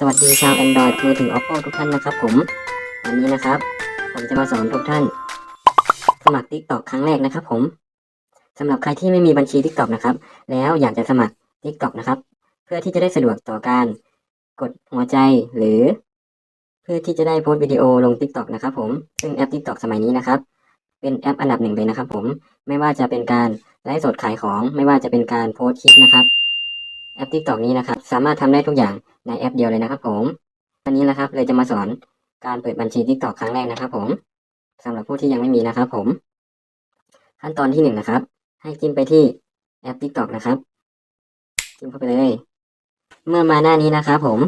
สวัสดีชาว Android มือถือ Oppo ทุกท่านนะครับผม วันนี้นะครับ ผมจะมาสอนทุกท่าน สมัคร TikTok ครั้งแรกนะครับผมสำหรับใครที่ไม่มีบัญชี TikTok นะครับ แล้วอยากจะสมัคร TikTok นะครับ เพื่อที่จะได้สะดวกต่อการกดหัวใจหรือ เพื่อที่จะได้โพสต์วิดีโอลง TikTok นะครับผมซึ่งแอป TikTok สมัยนี้นะครับ เป็นแอปอันดับหนึ่งเลยนะครับ ผมไม่ว่าจะเป็นการไลฟ์สดขายของ ไม่ว่าจะเป็นการโพสต์คลิปนะครับ แอป TikTok นี้นะครับ สามารถทำได้ทุกอย่างในแอปเดียวเลยนะครับ ผมวันนี้นะครับเลยจะมาสอนการเปิดบัญชี TikTok ครั้งแรกนะครับ ผมสำหรับผู้ที่ยังไม่มีนะครับ ผม ขั้นตอนที่หนึ่งนะครับ ให้จิ้มไปที่แอป TikTok นะครับจิ้มเข้าไปเลย เมื่อมาหน้านี้นะครับผม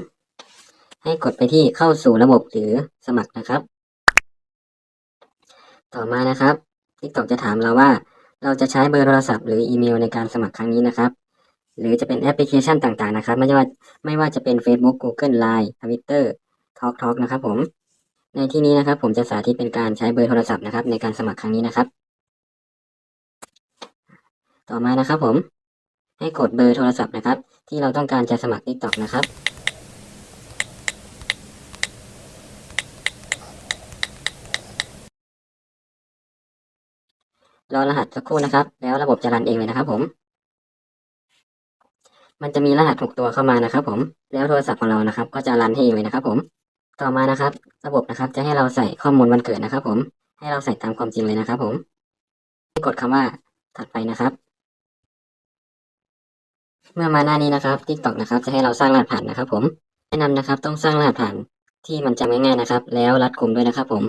ให้กดไปที่เข้าสู่ระบบหรือสมัครนะครับ ต่อมานะครับ TikTok จะถามเราว่า เราจะใช้เบอร์โทรศัพท์หรืออีเมลในการสมัครครั้งนี้นะครับ หรือจะเป็นแอปพลิเคชันต่างๆนะครับ ไม่ว่าไม่ว่าจะเป็น Facebook Google Line Twitter Talk Talk นะครับผม ในที่นี้นะครับ ผมจะสาธิตเป็นการใช้เบอร์โทรศัพท์นะครับ ในการสมัครครั้งนี้นะครับ ต่อมานะครับผม ให้กดเบอร์โทรศัพท์นะครับ ที่เราต้องการจะสมัคร TikTok นะครับรอรหัสสักครู่นะครับ แล้วระบบจะรันเองเลยนะครับผม มันจะมีรหัสหกตัวเข้ามานะครับ ผม แล้วโทรศัพท์ของเรานะครับ ก็จะรันให้เองเลยนะครับ ผม ต่อมานะครับ ระบบนะครับ จะให้เราใส่ข้อมูลวันเกิดนะครับ ผม ให้เราใส่ตามความจริงเลยนะครับ ผมให้กดคำว่าถัดไปนะครับ เมื่อมาหน้านี้นะครับ TikTok นะครับ จะให้เราสร้างรหัสผ่านนะครับ ผม แนะนำนะครับ ต้องสร้างรหัสผ่านที่มันจำง่ายๆนะครับ แล้วรัดกุมด้วยนะครับ ผม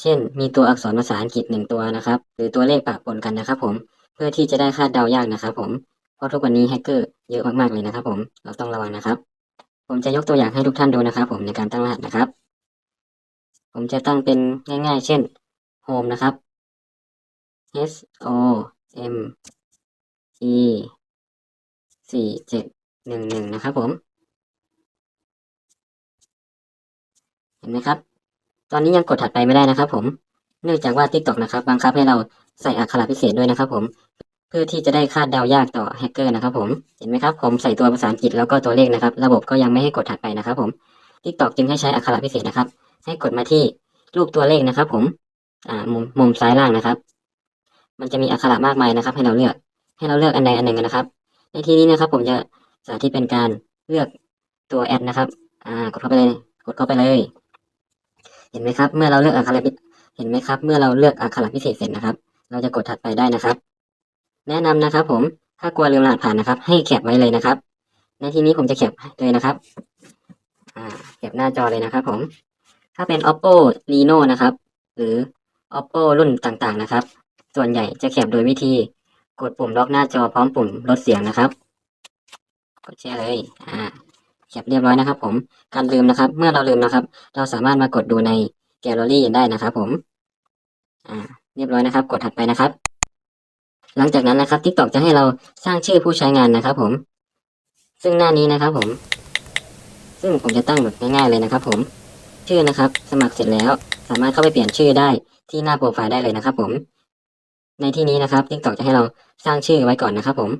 เช่น มีตัวอักษรภาษาอังกฤษหนึ่งตัวนะครับ หรือตัวเลขปะปนกันนะครับ ผม เพื่อที่จะได้คาดเดายากนะครับ ผม เพราะทุกวันนี้แฮกเกอร์เยอะมากๆเลยนะครับ ผมเราต้องระวังนะครับ ผมจะยกตัวอย่างให้ทุกท่านดูนะครับ ผมในการตั้งรหัสนะครับ ผมจะตั้งเป็นง่าย ๆ เช่น home นะครับ h o m e สี่เจ็ดหนึ่งหนึ่งนะครับผม เห็นไหมครับ ตอนนี้ยังกดถัดไปไม่ได้นะครับ ผม เนื่องจากว่า TikTok นะครับบังคับให้เราใส่อักขระพิเศษด้วยนะครับ ผม เพื่อที่จะได้คาดเดายากต่อแฮกเกอร์นะครับผม เห็นไหมครับ ผมใส่ตัวภาษาอังกฤษแล้วก็ตัวเลขนะครับ ระบบก็ยังไม่ให้กดถัดไปนะครับผม TikTok จึงให้ใช้อักขระพิเศษนะครับ ให้กดมาที่รูปตัวเลขนะครับ ผม อ่า มุมมุมซ้ายล่างนะครับ มันจะมีอักขระมากมายนะครับ ให้เราเลือก ให้เราเลือกอันใดอันหนึ่งนะครับ ในที่นี้นะครับ ผมจะสาธิตเป็นการเลือกตัวแอดนะครับ อ่า กดเข้าไปเลย กดเข้าไปเลย เห็นไหมครับ เมื่อเราเลือกอักขระพิเห็นไหมครับ เมื่อเราเลือกอักขระพิเศษเสร็จนะครับ เราจะกดถัดไปได้นะครับ แนะนำนะครับ ผม ถ้ากลัวลืมรหัสผ่านนะครับ ให้แคปไว้เลยนะครับ ในที่นี้ผมจะแคปเลยนะครับ อ่าแคปหน้าจอเลยนะครับ ผม ถ้าเป็น oppo reno นะครับ หรือ oppo รุ่นต่างๆนะครับ ส่วนใหญ่จะแคปโดยวิธี กดปุ่มล็อกหน้าจอพร้อมปุ่มลดเสียงนะครับ กดแชร์เลย อ่าแคปเรียบร้อยนะครับ ผม การลืมนะครับ เมื่อเราลืมนะครับ เราสามารถมากดดูในแกลเลอรี่ได้นะครับ ผม อ่า เรียบร้อยนะครับ กดถัดไปนะครับ หลังจากนั้นนะครับ TikTok จะให้เราสร้างชื่อผู้ใช้งานนะครับ ผม ซึ่งหน้านี้นะครับ ผม ซึ่งผมจะตั้งแบบง่ายๆเลยนะครับ ผม ชื่อนะครับ สมัครเสร็จแล้ว สามารถเข้าไปเปลี่ยนชื่อได้ที่หน้าโปรไฟล์ได้เลยนะครับ ผม ในที่นี้นะครับ TikTok จะให้เราสร้างชื่อไว้ก่อนนะครับ ผม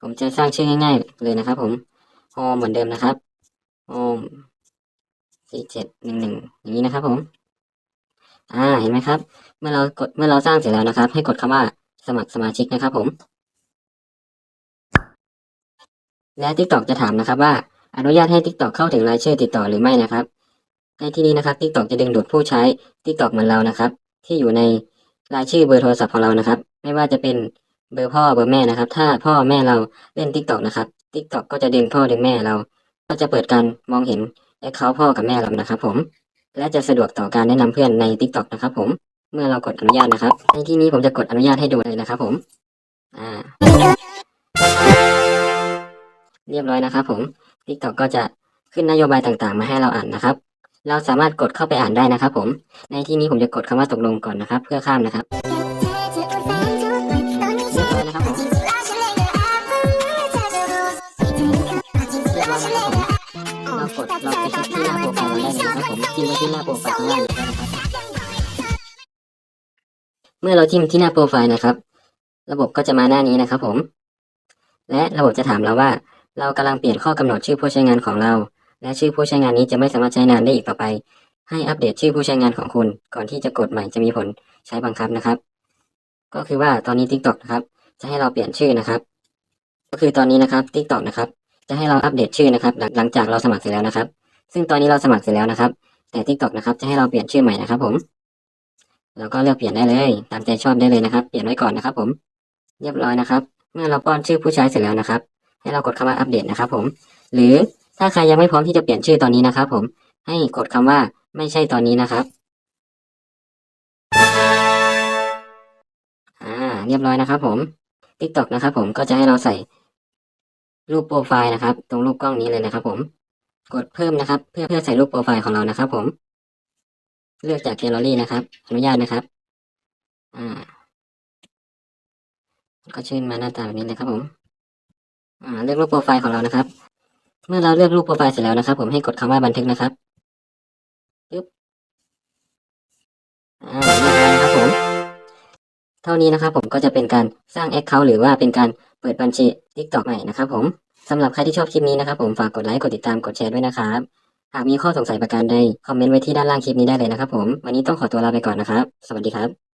ผมจะสร้างชื่อง่ายๆเลยนะครับ ผม home เหมือนเดิมนะครับ home สี่เจ็ดหนึ่งหนึ่งอย่างนี้นะครับ ผม อ่าเห็นไหมครับ เมื่อเรากดเมื่อเราสร้างเสร็จแล้วนะครับ ให้กดคำว่า สมัครสมาชิกนะครับผม และ TikTok จะถามนะครับว่าอนุญาตให้ TikTok เข้าถึงรายชื่อติดต่อหรือไม่นะครับ ในที่นี้นะครับ TikTok จะดึงดูดผู้ใช้ TikTok เหมือนเรานะครับ ที่อยู่ในรายชื่อเบอร์โทรศัพท์ของเรานะครับ ไม่ว่าจะเป็นเบอร์พ่อเบอร์แม่นะครับ ถ้าพ่อแม่เราเล่น TikTok นะครับ TikTok ก็จะดึงพ่อดึงแม่เรา ก็จะเปิดการมองเห็นแอคเคาท์พ่อกับแม่เรานะครับ ผม และจะสะดวกต่อการแนะนำเพื่อนใน TikTok นะครับผม เมื่อเรากดอนุญาตนะครับ ในที่นี้ผมจะกดอนุญาตให้ดูเลยนะครับ ผม อ่า เรียบร้อยนะครับ ผม TikTok ก็จะขึ้นนโยบายต่างๆ มาให้เราอ่านนะครับ เราสามารถกดเข้าไปอ่านได้นะครับ ผม ในที่นี้ผมจะกดคำว่าตกลงก่อนนะครับ เพื่อข้ามนะครับเรากดเราไปที่หน้าโปรไฟล์ได้เลยนะครับผมจิ้มไปที่หน้าโปรไฟล์ข้างล่างได้นะครับ เมื่อเราจิ้มที่หน้าโปรไฟล์นะครับ ระบบก็จะมาหน้านี้นะครับผม และระบบจะถามเราว่า เรากำลังเปลี่ยนข้อกำหนดชื่อผู้ใช้งานของเรา และชื่อผู้ใช้งานนี้จะไม่สามารถใช้งานได้อีกต่อไป ให้อัปเดตชื่อผู้ใช้งานของคุณ ก่อนที่จะกดใหม่จะมีผลใช้บังคับนะครับ ก็คือว่าตอนนี้ TikTok นะครับ จะให้เราเปลี่ยนชื่อนะครับ ก็คือตอนนี้นะครับ TikTok นะครับ จะให้เราอัปเดตชื่อนะครับ หลังหลังจากเราสมัครเสร็จแล้วนะครับ ซึ่งตอนนี้เราสมัครเสร็จแล้วนะครับ แต่ TikTok นะครับ จะให้เราเปลี่ยนชื่อใหม่นะครับผม เราก็เลือกเปลี่ยนได้เลย ตามใจชอบได้เลยนะครับ เปลี่ยนไว้ก่อนนะครับผม เรียบร้อยนะครับ เมื่อเราป้อนชื่อผู้ใช้เสร็จแล้วนะครับ ให้เรากดคำว่าอัปเดตนะครับผม หรือถ้าใครยังไม่พร้อมที่จะเปลี่ยนชื่อตอนนี้นะครับผม ให้กดคำว่าไม่ใช่ตอนนี้นะครับ อ่า เรียบร้อยนะครับผม TikTok นะครับผม ก็จะให้เราใส่รูปโปรไฟล์นะครับ ตรงรูปกล้องนี้เลยนะครับผม กดเพิ่มนะครับ เพื่อเพื่อใส่รูปโปรไฟล์ของเรานะครับผม เลือกจากแกลเลอรี่นะครับ อนุญาตนะครับ อ่า ก็ชื่นมาหน้าตาแบบนี้เลยครับผม อ่า เลือกรูปโปรไฟล์ของเรานะครับ เมื่อเราเลือกรูปโปรไฟล์เสร็จแล้วนะครับ ผมให้กดคำว่าบันทึกนะครับปึ๊บอ่าเรียบร้อยนะครับผม เท่านี้นะครับ ผมก็จะเป็นการสร้าง Account หรือว่าเป็นการเปิดบัญชี TikTok ใหม่นะครับ ผมสำหรับใครที่ชอบคลิปนี้นะครับ ผมฝากกดไลค์กดติดตามกดแชร์ด้วยนะครับ หากมีข้อสงสัยประการใดคอมเมนต์ไว้ที่ด้านล่างคลิปนี้ได้เลยนะครับผม วันนี้ต้องขอตัวลาไปก่อนนะครับ สวัสดีครับ